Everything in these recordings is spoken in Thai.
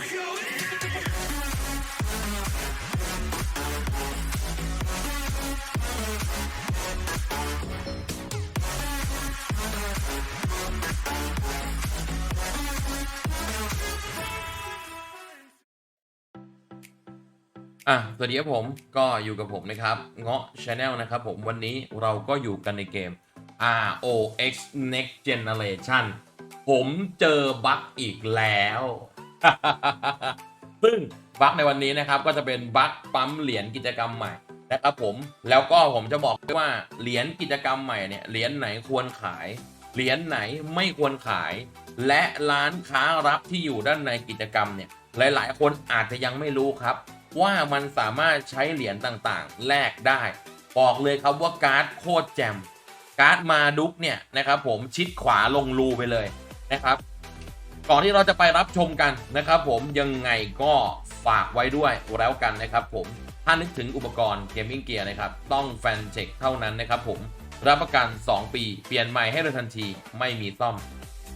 อะสวัสดีครับผมก็อยู่กับผมนะครับ เงาะ Channel นะครับผมวันนี้เราก็อยู่กันในเกม ROX Next Generation ผมเจอบั๊กอีกแล้ว ซึ่งบั๊กในวันนี้นะครับก็จะเป็นบั๊กปั๊มเหรียญกิจกรรมใหม่นะครับผมแล้วก็ผมจะบอกว่าเหรียญกิจกรรมใหม่เนี่ยเหรียญไหนควรขายเหรียญไหนไม่ควรขาย และร้านค้ารับที่อยู่ด้านในกิจกรรมเนี่ยหลายๆ คนอาจจะยังไม่รู้ครับ ว่ามันสามารถใช้เหรียญต่างๆแลกได้บอกเลยครับว่าการ์ดโคตรแจมการ์ดมาดุกเนี่ยนะครับผมชิดขวาลงรูไปเลยนะครับ ก่อนที่เราจะไปรับชมกันนะครับผมยังไงก็ฝากไว้ด้วยแล้วกันนะครับผมถ้านึกถึงอุปกรณ์เกมมิ่งเกียร์นะครับ ต้องแฟนเช็คเท่านั้นนะครับผมรับประกัน 2 ปี เปลี่ยนใหม่ให้เลยทันทีไม่มีซ่อม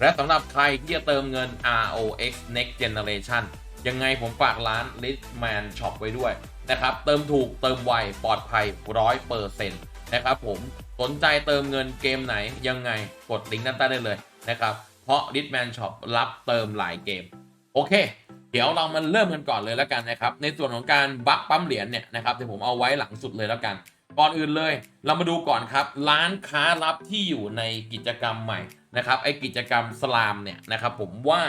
และสำหรับใครที่จะเติมเงิน ROX Next Generation ยังไงผมฝากร้าน Litman Shop ไว้ด้วยนะครับ เติมถูกเติมไวปลอดภัย100%นะครับผมสนใจเติมเงินเกมไหนยังไงกดลิงก์ด้านใต้ได้เลยนะครับ เพราะ Litman Shop รับเติมหลายเกม โอเค เดี๋ยวเรามาเริ่มกันก่อนเลยแล้วกันนะครับ ในส่วนของการบัฟปั๊มเหรียญเนี่ยนะครับเดี๋ยวผมเอาไว้หลังสุดเลยแล้วกัน ก่อนอื่นเลย เรามาดูก่อนครับ ร้านค้าลับที่อยู่ในกิจกรรมใหม่นะครับไอกิจกรรมสลามเนี่ยนะครับผมว่า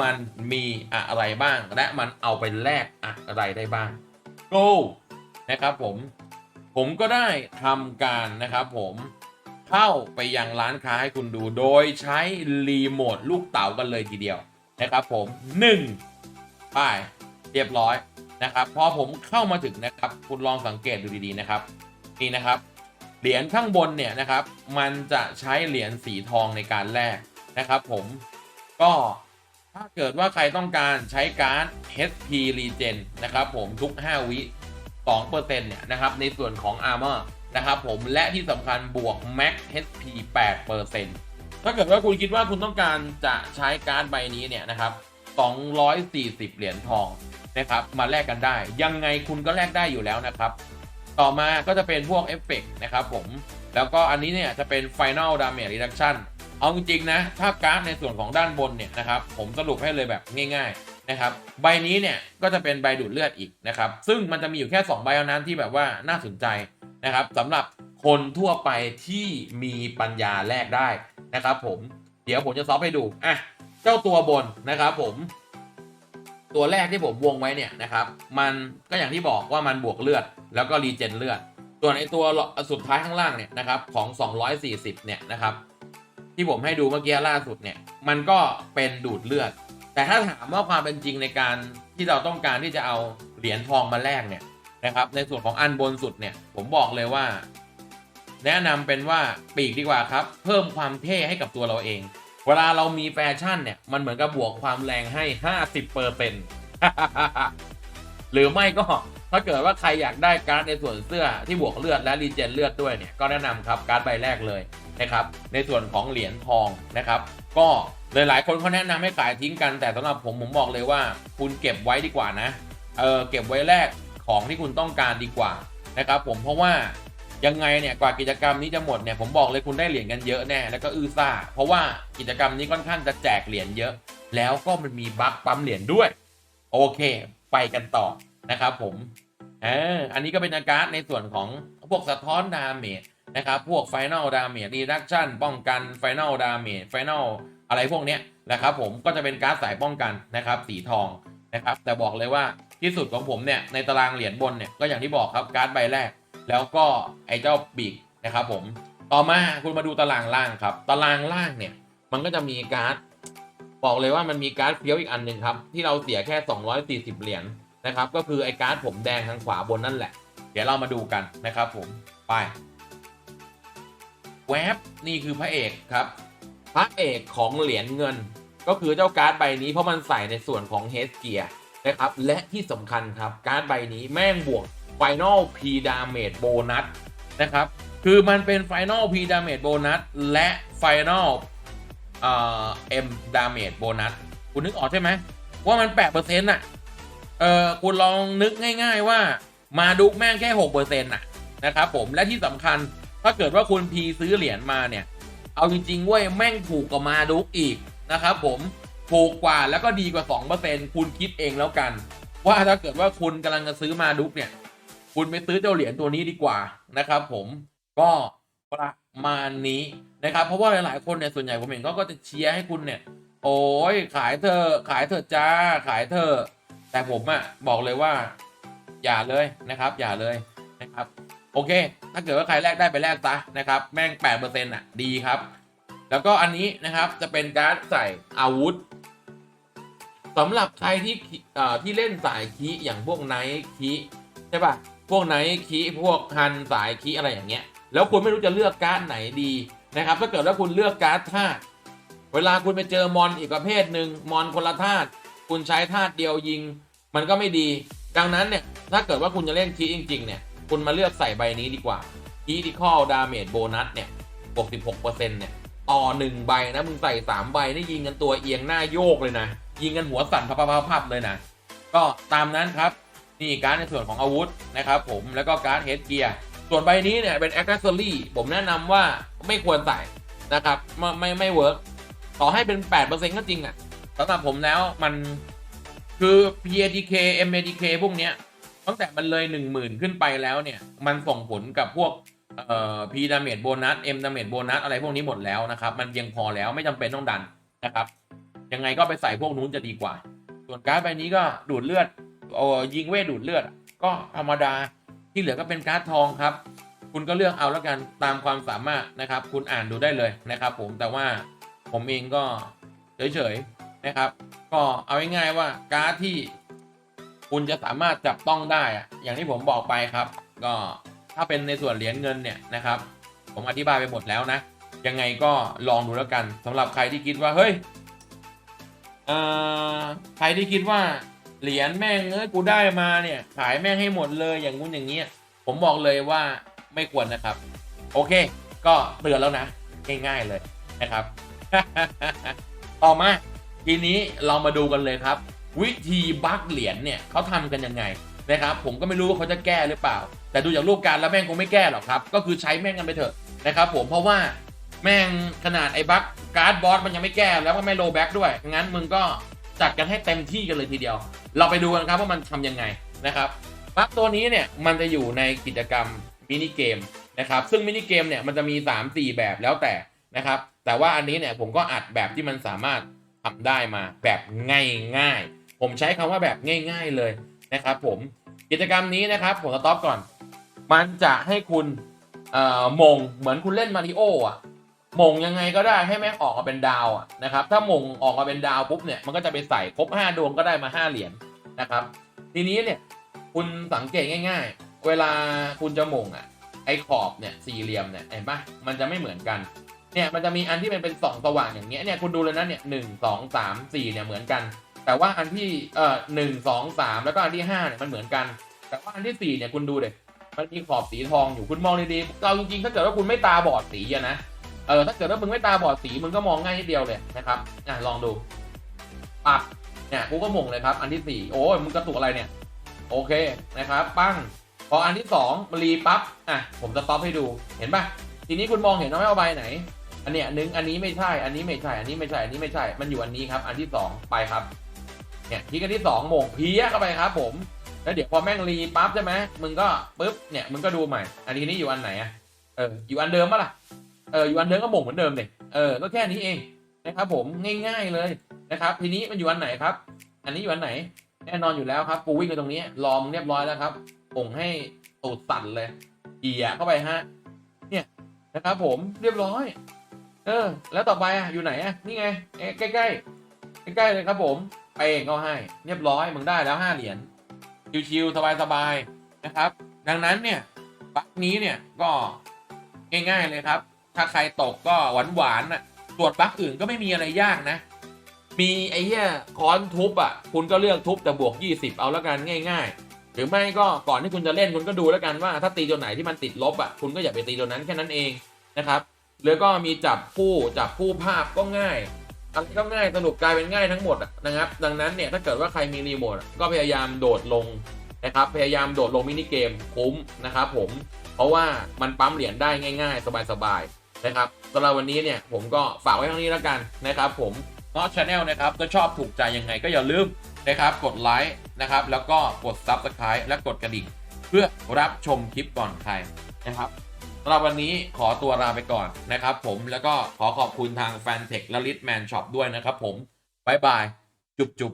มันมีอะไรบ้าง และมันเอาไปแลกอะไรได้บ้าง go นะครับผมผมก็ได้ทำการนะครับผม เข้าไปยังร้านค้าให้คุณดู โดยใช้รีโมทลูกเต๋ากันเลยทีเดียวนะครับผม1ป้ายเรียบร้อยนะครับพอผมเข้ามาถึงนะครับคุณลองสังเกตดูดีๆนะครับนี่นะครับเหรียญข้างบนเนี่ยนะครับ มันจะใช้เหรียญสีทองในการแลกนะครับผมก็ถ้าเกิดว่าใครต้องการใช้การ์ด HP Regen นะครับผมทุก 5 วิ2%เนี่ยนะครับในส่วนของ Armor นะครับผมและที่สำคัญบวก Max HP 8%ถ้าเกิดว่าคุณคิดว่าคุณต้องการจะใช้การ์ดใบนี้เนี่ยนะครับ 240 เหรียญทองนะครับมาแลกกันได้ ยังไงคุณก็แลกได้อยู่แล้วนะครับ ต่อมาก็จะเป็นพวกเอฟเฟกนะครับผม แล้วก็อันนี้เนี่ยจะเป็น Final Damage Reduction เอาจริงๆนะ ถ้าการ์ดในส่วนของด้านบนเนี่ยนะครับผมสรุปให้เลยแบบง่ายๆนะครับใบนี้เนี่ยก็จะเป็นใบดูดเลือดอีกนะครับซึ่งมันจะมีอยู่แค่ 2 ใบเท่านั้นที่แบบว่าน่าสนใจ นะครับสำหรับคนทั่วไปที่มีปัญญาแลกได้นะครับ ผมเดี๋ยวผมจะซอฟให้ดูอะเจ้าตัวบนนะครับ ผม ตัวแรกที่ผมวงไว้เนี่ยนะครับ มันก็อย่างที่บอกว่ามันบวกเลือด แล้วก็รีเจนเลือดส่วนไอตัวสุดท้ายข้างล่างเนี่ยนะครับของ 240 เนี่ยนะครับ ที่ผมให้ดูเมื่อกี้ล่าสุดเนี่ย มันก็เป็นดูดเลือด แต่ถ้าถามว่าความเป็นจริงในการที่เราต้องการที่จะเอาเหรียญทองมาแลกเนี่ย นะครับ ในส่วนของอันบนสุดเนี่ย ผมบอกเลยว่า แนะนำเป็นว่าปีกดีกว่าครับ เพิ่มความเท่ให้กับตัวเราเอง เวลาเรามีแฟชั่นเนี่ย มันเหมือนกับบวกความแรงให้ 50เปอร์เซ็นต์หรือไม่ก็ถ้าเกิดว่าใครอยากได้การ์ดในส่วนเสื้อที่บวกเลือดและรีเจนเลือดด้วยเนี่ยก็แนะนำครับการ์ดใบแรกเลยนะครับ ในส่วนของเหรียญทองนะครับ ก็หลายๆ คนเขาแนะนำให้ขายทิ้งกันแต่สำหรับผมผมบอกเลยว่า คุณเก็บไว้ดีกว่านะเออเก็บไว้แลก ของที่คุณต้องการดีกว่านะครับผมเพราะว่ายังไงเนี่ยกว่ากิจกรรมนี้จะหมดเนี่ยผมบอกเลยคุณได้เหรียญกันเยอะแน่แล้วก็อื้อซ่า เพราะว่ากิจกรรมนี้ค่อนข้างจะแจกเหรียญเยอะ แล้วก็มันมีบัคปั๊มเหรียญด้วย โอเค ไปกันต่อนะครับผมเอออันนี้ก็เป็นอาการในส่วนของพวกสะท้อนดาเมจนะครับพวกไฟนลดาเมจรีดักชั่นป้องกันไฟนลดาเมจไฟนลอะไรพวกเนี้ยนะครับผมก็จะเป็นการ์ดสายป้องกันนะครับสีทองนะครับแต่บอกเลยว่า ที่สุดของผมเนี่ยในตารางเหรียญบนเนี่ยก็อย่างที่บอกครับการ์ดใบแรก แล้วก็ไอ้เจ้าปีกนะครับผมต่อมาคุณมาดูตารางล่างครับ ตารางล่างเนี่ยมันก็จะมีการ์ดบอกเลยว่ามันมีการ์ดเฟี้ยวอีกอันหนึ่งครับที่เราเสียแค่ 240 เหรียญนะครับก็คือไอ้การ์ดผมแดงทางขวาบนนั่นแหละ เดี๋ยวเรามาดูกันนะครับผมไปแวบนี่คือพระเอกครับพระเอกของเหรียญเงิน ก็คือเจ้าการ์ดใบนี้เพราะมันใส่ในส่วนของเฮสเกียร์ นะครับ และที่สำคัญครับ การ์ดใบนี้แม่งบวก Final P Damage Bonus นะครับ คือมันเป็น Final P Damage Bonus และ Final เอ่อ M Damage Bonus คุณนึกออกใช่ไหมว่ามันแปดเปอร์เซ็นต์อะ เออคุณลองนึกง่าย ๆ ว่ามาดุกแม่งแค่หกเปอร์เซ็นต์่ะนะครับผมและที่สำคัญถ้าเกิดว่าคุณพีซื้อเหรียญมาเนี่ย เอาจริงๆเว้ยแม่งถูกกว่ามาดุกอีกนะครับผม ถูกกว่าแล้วก็ดีกว่าสองเปอร์เซ็นคุณคิดเองแล้วกัน ว่าถ้าเกิดว่าคุณกำลังจะซื้อมาดุกเนี่ย คุณไปซื้อเจ้าเหรียญตัวนี้ดีกว่านะครับ ผมก็ประมาณนี้นะครับ เพราะว่าหลาย ๆ คนเนี่ยส่วนใหญ่ผมเห็นเขาก็จะเชียร์ให้คุณเนี่ย โอ้ยขายเธอขายเธอจ้าขายเธอ แต่ผมอะบอกเลยว่า อย่าเลยนะครับ อย่าเลยนะครับ โอเค ถ้าเกิดว่าใครแลกได้ไปแลกซะนะครับ แม่งแปดเปอร์เซ็นต์อะดีครับ แล้วก็อันนี้นะครับจะเป็นการ์ดใส่อาวุธ สำหรับใครที่ที่เล่นสายคีอย่างพวกไนท์คีใช่ปะพวกไนท์คีพวกฮันสายคีอะไรอย่างเงี้ย แล้วคุณไม่รู้จะเลือกการ์ดไหนดีนะครับ ถ้าเกิดว่าคุณเลือกการ์ดธาตุเวลาคุณไปเจอมอนอีกประเภทหนึ่งมอนคนละธาตุคุณใช้ธาตุเดียวยิง มันก็ไม่ดี ดังนั้นเนี่ยถ้าเกิดว่าคุณจะเล่นคีจริง ๆ เนี่ย คุณมาเลือกใส่ใบนี้ดีกว่าคีที่ข้อดาเมจโบนัสเนี่ยบวก16%เนี่ยต่อหนึ่งใบนะมึงใส่สามใบนี่ยิงกันตัวเอียงหน้าโยกเลยนะ ยิงกันหัวสั่นพับๆเลยนะ ก็ตามนั้นครับ นี่การในส่วนของอาวุธนะครับผมแล้วก็การเฮดเกียร์ส่วนใบนี้เนี่ยเป็น a อ c เซอรี่ผมแนะนำว่าไม่ควรใส่นะครับ ไม่ไม่ไม่เวิร์กต่อให้เป็น 8%ก็จริงอะ่ะสำหรับผมแล้วมันคือ PATK MATK พวกเนี้ยตั้งแต่มันเลย 10,000 ขึ้นไปแล้วเนี่ย มันส่งผลกับพวกเอ่อ P damage bonus M damage bonus อะไรพวกนี้หมดแล้วนะครับ มันเพียงพอแล้วไม่จำเป็นต้องดันนะครับ ยังไงก็ไปใส่พวกนู้นจะดีกว่า ส่วนการ์ดใบนี้ก็ดูดเลือดเออยิงเวทดูดเลือด ก็ธรรมดาที่เหลือก็เป็นการ์ดทองครับ คุณก็เลือกเอาแล้วกันตามความสามารถนะครับ คุณอ่านดูได้เลยนะครับ ผมแต่ว่าผมเองก็เฉยๆนะครับ ก็เอาง่ายๆว่าการ์ดที่คุณจะสามารถจับต้องได้อะอย่างที่ผมบอกไปครับ ก็ถ้าเป็นในส่วนเหรียญเงินเนี่ยนะครับ ผมอธิบายไปหมดแล้วนะ ยังไงก็ลองดูแล้วกันสำหรับใครที่คิดว่าเฮ้ย เอ่อใครที่คิดว่าเหรียญแม่งเอ้ยกูได้มาเนี่ยขายแม่งให้หมดเลยอย่างงู้นอย่างเงี้ยผมบอกเลยว่าไม่ควรนะครับ โอเค ก็เตือนแล้วนะง่ายๆเลยนะครับ ต่อมาทีนี้เรามาดูกันเลยครับ วิธีบั๊กเหรียญเนี่ยเขาทำกันยังไงนะครับ ผมก็ไม่รู้ว่าเขาจะแก้หรือเปล่า แต่ดูจากรูปการแล้วแม่งคงไม่แก้หรอกครับ ก็คือใช้แม่งกันไปเถอะนะครับ ผมเพราะว่า แม่งขนาดไอ้บั๊กการ์ดบอสมันยังไม่แก้แล้วก็ไม่โลแบ็กด้วย งั้นมึงก็จัดกันให้เต็มที่กันเลยทีเดียว เราไปดูกันครับว่ามันทำยังไงนะครับบั๊กตัวนี้เนี่ยมันจะอยู่ในกิจกรรมมินิเกมนะครับ ซึ่งมินิเกมเนี่ยมันจะมี 3-4 แบบแล้วแต่นะครับ แต่ว่าอันนี้เนี่ยผมก็อัดแบบที่มันสามารถทำได้มาแบบง่ายๆ ผมใช้คำว่าแบบง่าย ๆเลยนะครับ ผมกิจกรรมนี้นะครับผมสต็อปก่อน มันจะให้คุณเอ่อมงเหมือนคุณเล่นมาริโออะ มงยังไงก็ได้ให้แม่งออกมาเป็นดาวนะครับ ถ้ามงออกมาเป็นดาวปุ๊บเนี่ยมันก็จะไปใส่ครบ 5 ดวงก็ได้มา 5 เหรียญนะครับ ทีนี้เนี่ยคุณสังเกตง่าย ๆ เวลาคุณจะมงอะไอ้ขอบเนี่ยสี่เหลี่ยมเนี่ยเห็นปะมันจะไม่เหมือนกันเนี่ยมันจะมีอันที่มันเป็นสองสว่างอย่างเงี้ยเนี่ยคุณดูเลยนะเนี่ยหนึ่งสองสามสี่เนี่ยเหมือนกัน แต่ว่าอันที่เอ่อหนึ่งสองสามแล้วก็อันที่ห้าเนี่ยมันเหมือนกัน แต่ว่าอันที่สี่เนี่ยคุณดูเด็มันมีขอบสีทองอยู่คุณมองดีๆเราจริงๆถ้าเกิดว่าคุณไม่ตาบอดสีอะนะ เออถ้าเกิดว่ามึงไม่ตาบอดสีมึงก็มองง่ายนิดเดียวเลยนะครับอะลองดูปับเนี่ยกูก็มงเลยครับ อันที่สี่โอ้ยมึงกระตุกอะไรเนี่ย โอเคนะครับ ปั้งพออันที่สองมารีปั๊บอะผมจะต็อปให้ดูเห็นปะทีนี้คุณมองเห็นว่าไม่เอาใบไหน อันเนี้ยหนึ่งอันนี้ไม่ใช่ อันนี้ไม่ใช่ อันนี้ไม่ใช่ อันนี้ไม่ใช่ มันอยู่อันนี้ครับ อันที่สองไปครับ เนี่ยทีกันที่สองมงเพี้ยเข้าไปครับ ผม แล้วเดี๋ยวพอแม่งรีปั๊บใช่ไหมมึงก็ปุ๊บเนี่ยมึงก็ดูใหม่ อันนี้นี่อยู่อันไหนอะเอออยู่อันเดิมปะล่ะ เอออยู่อันเดิมก็โมงเหมือนเดิมเลยเออก็แค่นี้เองนะครับผมง่ายๆเลยนะครับ ทีนี้มันอยู่อันไหนครับ อันนี้อยู่อันไหน แน่นอนอยู่แล้วครับกูวิ่งไปตรงนี้รอมเรียบร้อยแล้วครับป่งให้ตูดสั่นเลยเกียเข้าไปฮะเนี่ยนะครับ ผมเรียบร้อย เออ แล้วต่อไปอะอยู่ไหนอะนี่ไงเอ๊ะใกล้ๆใกล้ๆเลยครับ ผมไปเองก็ให้ เรียบร้อยมึงได้แล้วห้าเหรียญชิวๆสบายๆนะครับ ดังนั้นเนี่ยบัคนี้เนี่ยก็ง่ายๆเลยครับ ถ้าใครตกก็หวานๆน่ะตรวจบัคอื่นก็ไม่มีอะไรยากนะ มีไอ้เหี้ยค้อนทุบอะ คุณก็เลือกทุบแต่บวก 20 เอาแล้วกันง่าย ๆ หรือไม่ก็ก่อนที่คุณจะเล่นคุณก็ดูแล้วกันว่า ถ้าตีตัวไหนที่มันติดลบอะคุณก็อย่าไปตีตัวนั้นแค่นั้นเองนะครับแล้วก็มีจับคู่จับคู่ภาพก็ง่ายอะไรก็ง่ายสนุกกลายเป็นง่ายทั้งหมดนะครับ ดังนั้นเนี่ยถ้าเกิดว่าใครมีรีโมทก็พยายามโดดลงนะครับ พยายามโดดลงมินิเกมคุ้มนะครับผม เพราะว่ามันปั๊มเหรียญได้ง่าย ๆ สบายๆ นะครับสำหรับวันนี้เนี่ยผมก็ฝากไว้เท่านี้แล้วกันนะครับผมเนาะชาแนลนะครับก็ชอบถูกใจยังไงก็อย่าลืมนะครับกดไลค์นะครับแล้วก็กด Subscribe และกดกระดิ่ง เพื่อรับชมคลิปก่อนใครนะครับสำหรับวันนี้ขอตัวลาไปก่อนนะครับผมแล้วก็ขอขอบคุณทางแฟนเทคและลิทแมนช็อปด้วยนะครับผมบายบายจุบจุบ